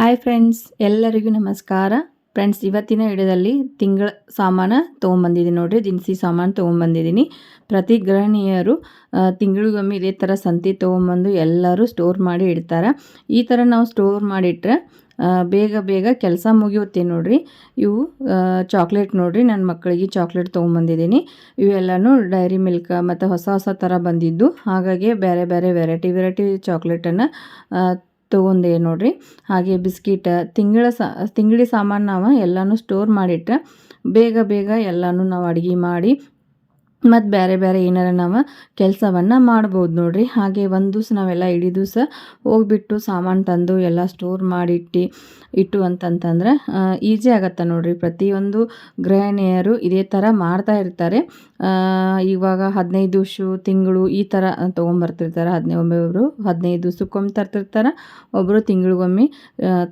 Hi friends ಎಲ್ಲರಿಗೂ ನಮಸ್ಕಾರ. Friends ಇವತ್ತಿನ ವಿಡಿಯೋದಲ್ಲಿ ತಿಂಗಳ ಸಾಮಾನು ತೊಗೊಂಬಂದಿದ್ದೀನಿ ನೋಡಿರಿ, ದಿನಸಿ ಸಾಮಾನು ತೊಗೊಂಬಂದಿದ್ದೀನಿ. ಪ್ರತಿ ಗೃಹಿಣಿಯರು ತಿಂಗಳಿಗೊಮ್ಮೆ ಇದೇ ಥರ ಸಂತಿ ತೊಗೊಂಬಂದು ಎಲ್ಲರೂ ಸ್ಟೋರ್ ಮಾಡಿ ಇಡ್ತಾರೆ. ಈ ಥರ ನಾವು ಸ್ಟೋರ್ ಮಾಡಿಟ್ರೆ ಬೇಗ ಬೇಗ ಕೆಲಸ ಮುಗಿಯುತ್ತೆ ನೋಡಿರಿ. ಇವು ಚಾಕ್ಲೇಟ್ ನೋಡಿರಿ ನನ್ನ ಮಕ್ಕಳಿಗೆ ಚಾಕ್ಲೇಟ್ ತೊಗೊಂಬಂದಿದ್ದೀನಿ. ಇವೆಲ್ಲನೂ ಡೈರಿ ಮಿಲ್ಕ್ ಮತ್ತು ಹೊಸ ಹೊಸ ಥರ ಬಂದಿದ್ದು. ಹಾಗಾಗಿ ಬೇರೆ ಬೇರೆ ವೆರೈಟಿ ವೆರೈಟಿ ಚಾಕ್ಲೇಟನ್ನು ತೊಗೊಂಡೆ ನೋಡಿರಿ. ಹಾಗೆ ಬಿಸ್ಕಿಟ, ತಿಂಗಳ ಸಾ, ತಿಂಗಳಿ ಸಾಮಾನು ನಾವು ಎಲ್ಲನೂ ಸ್ಟೋರ್ ಮಾಡಿಟ್ರೆ ಬೇಗ ಬೇಗ ಎಲ್ಲನೂ ನಾವು ಅಡುಗೆ ಮಾಡಿ ಮತ್ತು ಬೇರೆ ಬೇರೆ ಏನಾರ ನಾವು ಕೆಲಸವನ್ನು ಮಾಡ್ಬೋದು ನೋಡ್ರಿ. ಹಾಗೆ ಒಂದು ದಿವ್ಸ ನಾವೆಲ್ಲ ಇಡೀ ದಿವಸ ಹೋಗ್ಬಿಟ್ಟು ಸಾಮಾನು ತಂದು ಎಲ್ಲ ಸ್ಟೋರ್ ಮಾಡಿಟ್ಟು ಇಟ್ಟು ಅಂತಂತಂದ್ರೆ ಈಸಿ ಆಗತ್ತೆ ನೋಡ್ರಿ. ಪ್ರತಿಯೊಂದು ಗೃಹಿಣಿಯರು ಇದೇ ಥರ ಮಾಡ್ತಾ ಇರ್ತಾರೆ. ಇವಾಗ ಹದಿನೈದು ದಿವ್ಸ ತಿಂಗಳು ಈ ಥರ ತೊಗೊಂಬರ್ತಿರ್ತಾರೆ ಹದಿನೈದು ಒಬ್ಬೊಬ್ಬರು ಹದಿನೈದು ದಿವ್ಸಕ್ಕೊಮ್ಮೆ ತರ್ತಿರ್ತಾರೆ. ಒಬ್ಬರು ತಿಂಗಳಿಗೊಮ್ಮೆ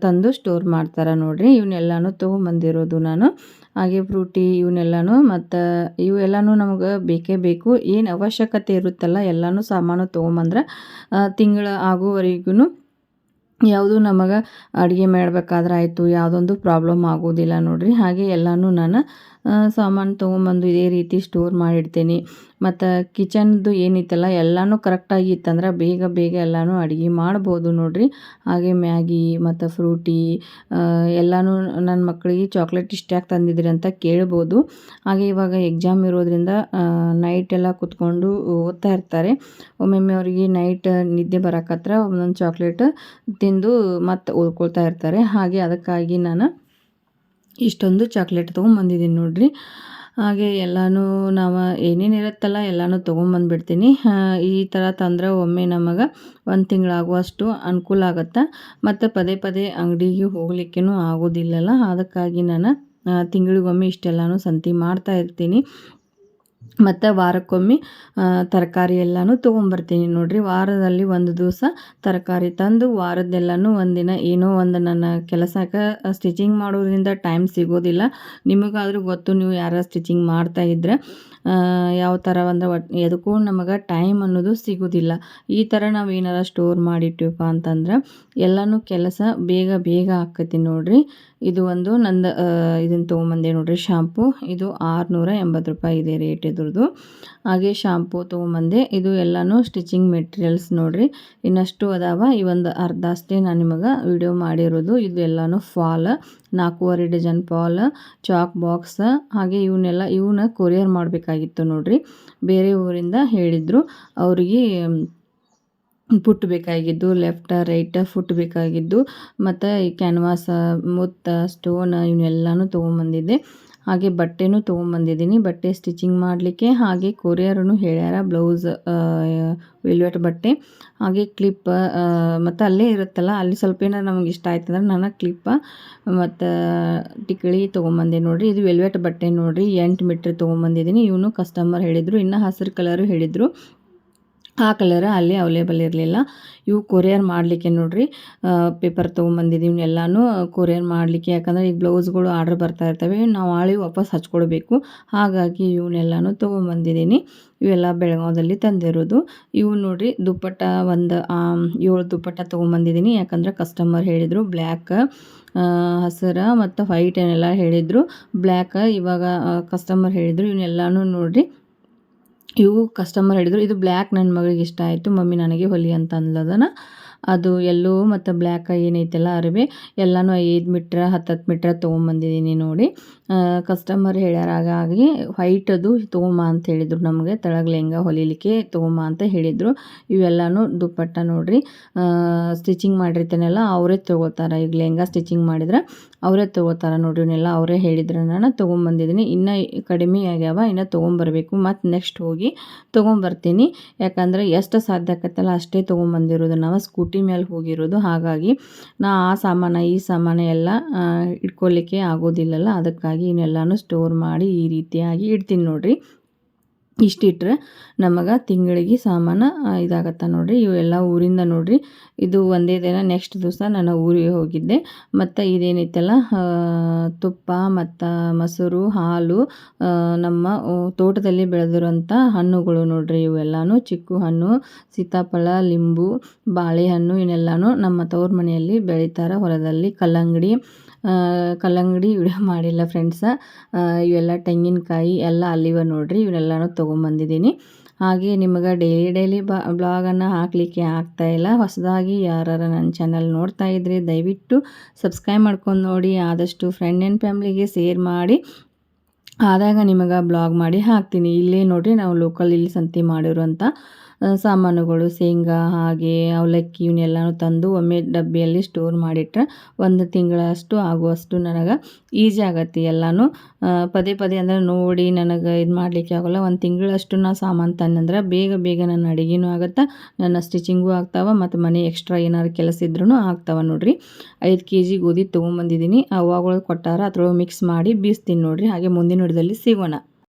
ತಂದು ಸ್ಟೋರ್ ಮಾಡ್ತಾರೆ ನೋಡಿರಿ. ಇವನ್ನೆಲ್ಲನೂ ತೊಗೊಂಬಂದಿರೋದು ನಾನು. ಹಾಗೆ ಫ್ರೂಟಿ ಇವನ್ನೆಲ್ಲನೂ ಮತ್ತು ಇವೆಲ್ಲನೂ ನಮಗೆ ಬೇಕೇ ಬೇಕು. ಏನು ಅವಶ್ಯಕತೆ ಇರುತ್ತಲ್ಲ, ಎಲ್ಲನೂ ಸಾಮಾನು ತೊಗೊಂಬಂದ್ರೆ ತಿಂಗಳ ಆಗುವವರೆಗೂ ಯಾವುದು ನಮಗೆ ಅಡುಗೆ ಮಾಡ್ಬೇಕಾದ್ರೆ ಆಯಿತು, ಯಾವುದೊಂದು ಪ್ರಾಬ್ಲಮ್ ಆಗೋದಿಲ್ಲ ನೋಡಿರಿ. ಹಾಗೆ ಎಲ್ಲನೂ ನಾನು ಸಾಮಾನು ತೊಗೊಂಬಂದು ಇದೇ ರೀತಿ ಸ್ಟೋರ್ ಮಾಡಿಡ್ತೀನಿ. ಮತ್ತು ಕಿಚನ್ದು ಏನಿತ್ತಲ್ಲ, ಎಲ್ಲನೂ ಕರೆಕ್ಟಾಗಿ ಇತ್ತಂದ್ರೆ ಬೇಗ ಬೇಗ ಎಲ್ಲನೂ ಅಡುಗೆ ಮಾಡ್ಬೋದು ನೋಡಿರಿ. ಹಾಗೆ ಮ್ಯಾಗಿ ಮತ್ತು ಫ್ರೂಟಿ ಎಲ್ಲನೂ ನನ್ನ ಮಕ್ಕಳಿಗೆ ಚಾಕ್ಲೇಟ್ ಇಷ್ಟ ತಂದಿದ್ರಿ ಅಂತ ಕೇಳ್ಬೋದು. ಹಾಗೆ ಇವಾಗ ಎಕ್ಸಾಮ್ ಇರೋದ್ರಿಂದ ನೈಟ್ ಎಲ್ಲ ಕುತ್ಕೊಂಡು ಓದ್ತಾ ಇರ್ತಾರೆ. ಒಮ್ಮೊಮ್ಮೆ ಅವರಿಗೆ ನೈಟ್ ನಿದ್ದೆ ಬರೋಕತ್ರ ಒಂದೊಂದು ಚಾಕ್ಲೇಟ್ ತಿಂದು ಮತ್ತೆ ಓದ್ಕೊಳ್ತಾ ಇರ್ತಾರೆ. ಹಾಗೆ ಅದಕ್ಕಾಗಿ ನಾನು ಇಷ್ಟೊಂದು ಚಾಕ್ಲೇಟ್ ತೊಗೊಂಬಂದಿದ್ದೀನಿ ನೋಡಿರಿ. ಹಾಗೆ ಎಲ್ಲನೂ ನಾವು ಏನೇನು ಇರುತ್ತಲ್ಲ ಎಲ್ಲನೂ ತೊಗೊಂಬಂದ್ಬಿಡ್ತೀನಿ. ಈ ಥರ ತಂದ್ರೆ ಒಮ್ಮೆ ನಮಗೆ ಒಂದು ತಿಂಗಳಾಗುವಷ್ಟು ಅನುಕೂಲ ಆಗುತ್ತೆ? ಮತ್ತು ಪದೇ ಪದೇ ಅಂಗಡಿಗೆ ಹೋಗ್ಲಿಕ್ಕೂ ಆಗೋದಿಲ್ಲಲ್ಲ. ಅದಕ್ಕಾಗಿ ನಾನು ತಿಂಗಳಿಗೊಮ್ಮೆ ಇಷ್ಟೆಲ್ಲನೂ ಸಂತಿ ಮಾಡ್ತಾ ಇರ್ತೀನಿ. ಮತ್ತು ವಾರಕ್ಕೊಮ್ಮೆ ತರಕಾರಿ ಎಲ್ಲನೂ ತೊಗೊಂಬರ್ತೀನಿ. ನೋಡಿರಿ ವಾರದಲ್ಲಿ ಒಂದು ದಿವಸ ತರಕಾರಿ ತಂದು ವಾರದ್ದೆಲ್ಲನೂ ಒಂದಿನ ಏನೋ ಒಂದು ನನ್ನ ಕೆಲಸಕ್ಕೆ ಸ್ಟಿಚಿಂಗ್ ಮಾಡೋದ್ರಿಂದ ಟೈಮ್ ಸಿಗೋದಿಲ್ಲ. ನಿಮಗಾದರೂ ಗೊತ್ತು ನೀವು ಯಾರು ಸ್ಟಿಚಿಂಗ್ ಮಾಡ್ತಾ ಇದ್ರೆ ಆ, ಯಾವ ಥರ ಅಂದ್ರೆ ಒಟ್ಟು ಎದಕ್ಕೂ ನಮಗೆ ಟೈಮ್ ಅನ್ನೋದು ಸಿಗೋದಿಲ್ಲ. ಈ ಥರ ನಾವು ಏನಾರ ಸ್ಟೋರ್ ಮಾಡಿಟ್ಟಿವಪ್ಪ ಅಂತಂದ್ರೆ ಎಲ್ಲನೂ ಕೆಲಸ ಬೇಗ ಬೇಗ ಆಕತಿ ನೋಡಿರಿ. ಇದು ಒಂದು ನಂದು ಇದನ್ನು ತೊಗೊಂಬಂದೆ ನೋಡಿರಿ ಶಾಂಪು ಇದು ಆರುನೂರ ಎಂಬತ್ತು ರೂಪಾಯಿ ಇದೆ ರೇಟ್ ಇದ್ರದ್ದು ಹಾಗೆ ಶಾಂಪು ತೊಗೊಂಬಂದೆ ಇದು ಎಲ್ಲನೂ ಸ್ಟಿಚಿಂಗ್ ಮೆಟೀರಿಯಲ್ಸ್ ನೋಡಿರಿ. ಇನ್ನಷ್ಟು ಅದಾವ. ಈ ಒಂದು ಅರ್ಧ ಅಷ್ಟೇ ನಾನು ನಿಮಗೆ ವಿಡಿಯೋ ಮಾಡಿರೋದು. ಇದು ಎಲ್ಲನೂ ಫಾಲ್ ನಾಲ್ಕೂವರೆ ಡಜನ್ ಪಾಲ್, ಚಾಕ್ ಬಾಕ್ಸ್, ಹಾಗೆ ಇವನ್ನೆಲ್ಲ ಇವನ್ನ ಕೊರಿಯರ್ ಮಾಡಬೇಕಾಗಿತ್ತು ನೋಡ್ರಿ. ಬೇರೆ ಊರಿಂದ ಹೇಳಿದರು, ಅವರಿಗೆ ಪುಟ್ ಬೇಕಾಗಿದ್ದು ಲೆಫ್ಟ, ರೈಟ ಫುಟ್ ಬೇಕಾಗಿದ್ದು ಮತ್ತು ಈ ಕ್ಯಾನ್ವಾಸ, ಮುತ್ತ, ಸ್ಟೋನ್ ಇವನ್ನೆಲ್ಲನೂ ತೊಗೊಂಬಂದಿದ್ದೆ. ಹಾಗೆ ಬಟ್ಟೆನೂ ತೊಗೊಂಬಂದಿದ್ದೀನಿ. ಬಟ್ಟೆ ಸ್ಟಿಚಿಂಗ್ ಮಾಡಲಿಕ್ಕೆ ಹಾಗೆ ಕೊರಿಯರನ್ನು ಹೇಳ್ಯಾರ ಬ್ಲೌಸ್ ವೆಲ್ವೆಟ್ ಬಟ್ಟೆ. ಹಾಗೆ ಕ್ಲಿಪ್ಪ ಮತ್ತು ಅಲ್ಲೇ ಇರುತ್ತಲ್ಲ, ಅಲ್ಲಿ ಸ್ವಲ್ಪ ಏನಾರು ನಮಗೆ ಇಷ್ಟ ಆಯ್ತಂದ್ರೆ ನಾನು ಕ್ಲಿಪ್ಪ, ಮತ್ತು ಟಿಕ್ಕಳಿ ತೊಗೊಂಬಂದೆ ನೋಡಿರಿ. ಇದು ವೆಲ್ವೆಟ್ ಬಟ್ಟೆ ನೋಡಿರಿ, ಎಂಟು ಮೀಟ್ರ್ ತೊಗೊಂಬಂದಿದ್ದೀನಿ. ಇವನು ಕಸ್ಟಮರ್ ಹೇಳಿದರು, ಇನ್ನು ಹಸಿರು ಕಲರು ಹೇಳಿದರು. ಆ ಕಲರ್ ಅಲ್ಲಿ ಅವೈಲೇಬಲ್ ಇರಲಿಲ್ಲ. ಇವು ಕೊರಿಯರ್ ಮಾಡಲಿಕ್ಕೆ ನೋಡ್ರಿ ಪೇಪರ್ ತೊಗೊಂಬಂದಿದ್ದೀವಿ ಎಲ್ಲನೂ ಕೊರಿಯರ್ ಮಾಡಲಿಕ್ಕೆ. ಯಾಕಂದರೆ ಈಗ ಬ್ಲೌಸ್ಗಳು ಆರ್ಡ್ರ್ ಬರ್ತಾ ಇರ್ತವೆ, ನಾವು ಆಳಿ ವಾಪಸ್ ಹಚ್ಕೊಡ್ಬೇಕು. ಹಾಗಾಗಿ ಇವನ್ನೆಲ್ಲನೂ ತೊಗೊಂಬಂದಿದ್ದೀನಿ ಇವೆಲ್ಲ ಬೆಳಗಾವದಲ್ಲಿ ತಂದಿರೋದು. ಇವು ನೋಡ್ರಿ ದುಪ್ಪಟ್ಟ ಒಂದು ಏಳು ದುಪ್ಪಟ್ಟ ತೊಗೊಂಬಂದಿದ್ದೀನಿ ಯಾಕಂದ್ರೆ ಕಸ್ಟಮರ್ ಹೇಳಿದರು ಬ್ಲ್ಯಾಕ್ ಹಸಿರ ಮತ್ತು ವೈಟ್ ಏನೆಲ್ಲ ಹೇಳಿದರು. ಬ್ಲ್ಯಾಕ್ ಇವಾಗ ಕಸ್ಟಮರ್ ಹೇಳಿದರು. ಇವನ್ನೆಲ್ಲನೂ ನೋಡ್ರಿ ಇವು ಕಸ್ಟಮರ್ ಹೇಳಿದರು ಇದು ಬ್ಲ್ಯಾಕ್ ನನ್ನ ಮಗಳಿಗೆ ಇಷ್ಟ ಆಯಿತು ಮಮ್ಮಿ ನನಗೆ ಹೊಲಿ ಅಂತ ಅಂದ್ಲದನ? ಅದು ಎಲ್ಲೋ ಮತ್ತು ಬ್ಲ್ಯಾಕ್ ಏನೈತೆಲ್ಲ ಅರಿವೆ, ಎಲ್ಲನೂ ಐದು ಮೀಟ್ರ್ ಹತ್ತು ಹತ್ತು ಮೀಟ್ರ್ ತೊಗೊಂಬಂದಿದ್ದೀನಿ ನೋಡಿ. ಕಸ್ಟಮರ್ ಹೇಳ್ಯಾರ, ಹಾಗಾಗಿ ಅದು ತೊಗೊಂಬ ಅಂತ ಹೇಳಿದರು ನಮಗೆ, ತೆಳಗ್ ಲೆಹಂಗ ಹೊಲಿಲಿಕ್ಕೆ ತೊಗೊಂಬ ಅಂತ ಹೇಳಿದರು. ಇವೆಲ್ಲನೂ ದುಪ್ಪಟ್ಟ ನೋಡಿರಿ. ಸ್ಟಿಚಿಂಗ್ ಮಾಡಿರ್ತಾನೆಲ್ಲ, ಅವರೇ ತೊಗೋತಾರೆ. ಈಗ ಲೆಹಂಗ ಸ್ಟಿಚಿಂಗ್ ಮಾಡಿದ್ರೆ ಅವರೇ ತೊಗೋತಾರೆ ನೋಡಿ ಇವನ್ನೆಲ್ಲ ಅವರೇ ಹೇಳಿದ್ರು ನಾನು ತೊಗೊಂಬಂದಿದ್ದೀನಿ ಇನ್ನೂ ಕಡಿಮೆ ಆಗ್ಯಾವ, ಇನ್ನೂ ತೊಗೊಂಬರ್ಬೇಕು. ಮತ್ತು ನೆಕ್ಸ್ಟ್ ಹೋಗಿ ತೊಗೊಂಬರ್ತೀನಿ. ಯಾಕಂದರೆ ಎಷ್ಟು ಸಾಧ್ಯ ಆಕತ್ತಲ್ಲ, ಅಷ್ಟೇ ತೊಗೊಂಬಂದಿರೋದು ನಾವು ಸ್ಕೂಟಿ ಮೇಲೆ ಹೋಗಿರೋದು. ಹಾಗಾಗಿ ನಾ ಆ ಸಾಮಾನು, ಈ ಸಾಮಾನು ಎಲ್ಲ ಇಟ್ಕೊಳ್ಳಿಕ್ಕೆ ಆಗೋದಿಲ್ಲಲ್ಲ. ಅದಕ್ಕಾಗಿ ಇವನ್ನೆಲ್ಲನೂ ಸ್ಟೋರ್ ಮಾಡಿ ಈ ರೀತಿಯಾಗಿ ಇಡ್ತೀನಿ ನೋಡ್ರಿ. ಇಷ್ಟಿಟ್ರೆ ನಮಗೆ ತಿಂಗಳಿಗೆ ಸಾಮಾನು ಇದಾಗತ್ತೆ ನೋಡಿರಿ. ಇವೆಲ್ಲ ಊರಿಂದ ನೋಡಿರಿ. ಇದು ಒಂದೇ ದಿನ ನೆಕ್ಸ್ಟ್ ದಿವಸ ನಾನು ಊರಿಗೆ ಹೋಗಿದ್ದೆ. ಮತ್ತು ಇದೇನೈತಲ್ಲ ತುಪ್ಪ ಮತ್ತು ಮೊಸರು, ಹಾಲು ನಮ್ಮ ತೋಟದಲ್ಲಿ ಬೆಳೆದಿರುವಂಥ ಹಣ್ಣುಗಳು ನೋಡಿರಿ. ಇವೆಲ್ಲನೂ ಚಿಕ್ಕು ಹಣ್ಣು, ಸೀತಾಫಲ, ಲಿಂಬು, ಬಾಳೆಹಣ್ಣು ಇವನ್ನೆಲ್ಲನೂ ನಮ್ಮ ತವ್ರ ಮನೆಯಲ್ಲಿ ಬೆಳೀತಾರೆ. ಹೊಲದಲ್ಲಿ ಕಲ್ಲಂಗಡಿ ಕಲ್ಲಂಗಡಿ ವಿಡಿಯೋ ಮಾಡಿಲ್ಲ ಫ್ರೆಂಡ್ಸ ಇವೆಲ್ಲ ತೆಂಗಿನಕಾಯಿ ಎಲ್ಲ ಅಲ್ಲಿವ ನೋಡಿರಿ, ಇವನ್ನೆಲ್ಲನೂ ತೊಗೊಂಬಂದಿದ್ದೀನಿ. ಹಾಗೆ ನಿಮಗೆ ಡೈಲಿ ಡೈಲಿ ಬ ಬ್ಲಾಗನ್ನು ಹಾಕಲಿಕ್ಕೆ ಆಗ್ತಾಯಿಲ್ಲ ಹೊಸದಾಗಿ ಯಾರು ನನ್ನ ಚಾನಲ್ ನೋಡ್ತಾ ಇದ್ದರೆ ದಯವಿಟ್ಟು ಸಬ್ಸ್ಕ್ರೈಬ್ ಮಾಡ್ಕೊಂಡು ನೋಡಿ, ಆದಷ್ಟು ಫ್ರೆಂಡ್ ಆ್ಯಂಡ್ ಫ್ಯಾಮ್ಲಿಗೆ ಶೇರ್ ಮಾಡಿ. ಆದಾಗ ನಿಮಗೆ ಬ್ಲಾಗ್ ಮಾಡಿ ಹಾಕ್ತೀನಿ. ಇಲ್ಲೇ ನೋಡಿರಿ, ನಾವು ಲೋಕಲ್ ಇಲ್ಲಿ ಸಂತೆ ಮಾಡಿರುವಂಥ ಸಾಮಾನುಗಳು, ಶೇಂಗಾ, ಹಾಗೆ ಅವಲಕ್ಕಿ ಇವನ್ನೆಲ್ಲನೂ ತಂದು ಒಮ್ಮೆ ಡಬ್ಬಿಯಲ್ಲಿ ಸ್ಟೋರ್ ಮಾಡಿಟ್ರೆ ಒಂದು ತಿಂಗಳಷ್ಟು ಆಗುವಷ್ಟು ನನಗೆ ಈಸಿ ಆಗತ್ತೆ. ಎಲ್ಲನೂ ಪದೇ ಪದೇ ಅಂದರೆ ನೋಡಿ ನನಗೆ ಇದು ಮಾಡಲಿಕ್ಕೆ ಆಗೋಲ್ಲ. ಒಂದು ತಿಂಗಳಷ್ಟು ನಾ ಸಾಮಾನು ತಂದಂದ್ರೆ ಬೇಗ ಬೇಗ ನನ್ನ ಅಡುಗೆನೂ ಆಗುತ್ತೆ, ನನ್ನ ಸ್ಟಿಚಿಂಗೂ ಆಗ್ತಾವೆ ಮತ್ತು ಮನೆ ಎಕ್ಸ್ಟ್ರಾ ಏನಾದ್ರು ಕೆಲಸ ಇದ್ರೂ ಆಗ್ತಾವೆ ನೋಡಿರಿ. ಐದು ಕೆ ಜಿ ಗೋಧಿ ತೊಗೊಂಬಂದಿದ್ದೀನಿ. ಅವಾಗಳು ಕೊಟ್ಟಾರ, ಅದ್ರೊಳಗೆ ಮಿಕ್ಸ್ ಮಾಡಿ ಬೀಸ್ತೀನಿ ನೋಡಿರಿ. ಹಾಗೆ ಮುಂದಿನ ಹಿಡ್ದಲ್ಲಿ ಸಿಗೋಣ.